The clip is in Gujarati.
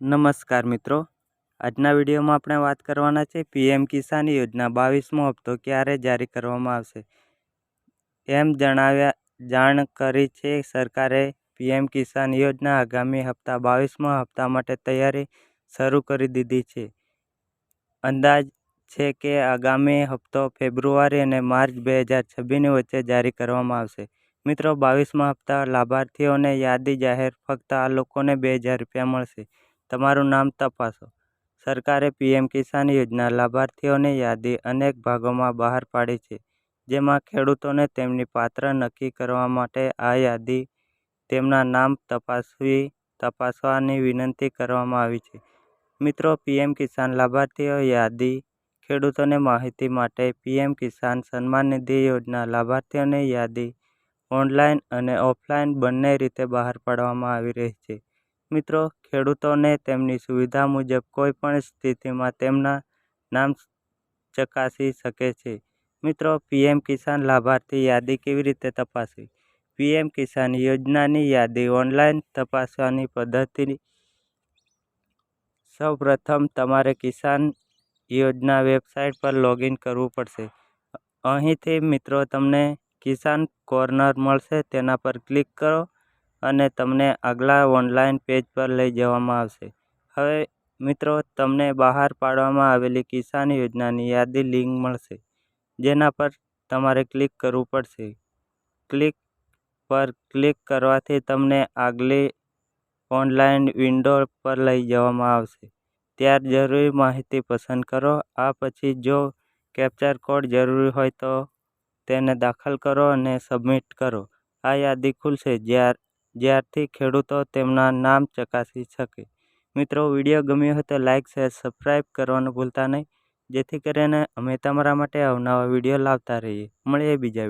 નમસ્કાર મિત્રો. આજના વિડીયોમાં આપણે વાત કરવાના છે પીએમ કિસાન યોજના બાવીસમો હપ્તો ક્યારે જારી કરવામાં આવશે? એમ જણાવ્યા, જાણ કરી છે સરકારે પીએમ કિસાન યોજના આગામી હપ્તા બાવીસમા હપ્તા માટે તૈયારી શરૂ કરી દીધી છે. અંદાજ છે કે આગામી હપ્તો ફેબ્રુઆરી અને માર્ચ બે હજાર છવ્વીસની વચ્ચે જારી કરવામાં આવશે. મિત્રો, બાવીસમા હપ્તા લાભાર્થીઓને યાદી જાહેર, ફક્ત આ લોકોને બે હજાર રૂપિયા મળશે. તમારું નામ તપાસો. સરકારે પીએમ કિસાન યોજના લાભાર્થીઓની યાદી અનેક ભાગોમાં બહાર પાડી છે, જેમાં ખેડૂતોને તેમની પાત્ર નક્કી કરવા માટે આ યાદી તેમના નામ તપાસવી, તપાસવાની વિનંતી કરવામાં આવી છે. મિત્રો, પીએમ કિસાન લાભાર્થીઓ યાદી ખેડૂતોને માહિતી માટે પીએમ કિસાન સન્માન નિધિ યોજના લાભાર્થીઓની યાદી ઓનલાઈન અને ઓફલાઈન બંને રીતે બહાર પાડવામાં આવી રહી છે. મિત્રો, ખેડૂતોને તેમની સુવિધા મુજબ કોઈપણ સ્થિતિમાં તેમના નામ ચકાસી શકે છે. મિત્રો, પીએમ કિસાન લાભાર્થી યાદી કેવી રીતે તપાસવી? પીએમ કિસાન યોજનાની યાદી ઓનલાઈન તપાસવાની પદ્ધતિ સૌપ્રથમ તમારે કિસાન યોજના વેબસાઇટ પર લોગિન કરવું પડશે. અહીંથી મિત્રો તમને કિસાન કોર્નર મળશે, તેના પર ક્લિક કરો. અને તમને આગલા ઓનલાઈન પેજ પર લઈ જવામાં આવશે. હવે મિત્રો, તમને બહાર પાડવામાં આવેલી કિસાન યોજનાની યાદી લિંક મળશે, જેના પર તમારે ક્લિક કરવું પડશે. ક્લિક પર ક્લિક કરવાથી તમને આગલી ઓનલાઈન વિન્ડો પર લઈ જવામાં આવશે. ત્યાર જરૂરી માહિતી પસંદ કરો, આ પછી જો કેપ્ચર કોડ જરૂરી હોય તો તેને દાખલ કરો અને સબમિટ કરો. આ યાદી ખુલશે જ્યાર જ્યારથી ખેડૂતો તેમના નામ ચકાસી શકે. મિત્રો, વીડિયો ગમ્યો હોય તો લાઇક શેર સબસ્ક્રાઈબ કરવાનું ભૂલતા નહીં. જેથી કરીને અમે તમારા માટે અવનવા વીડિયો લાવતા રહીએ. મળીએ બીજા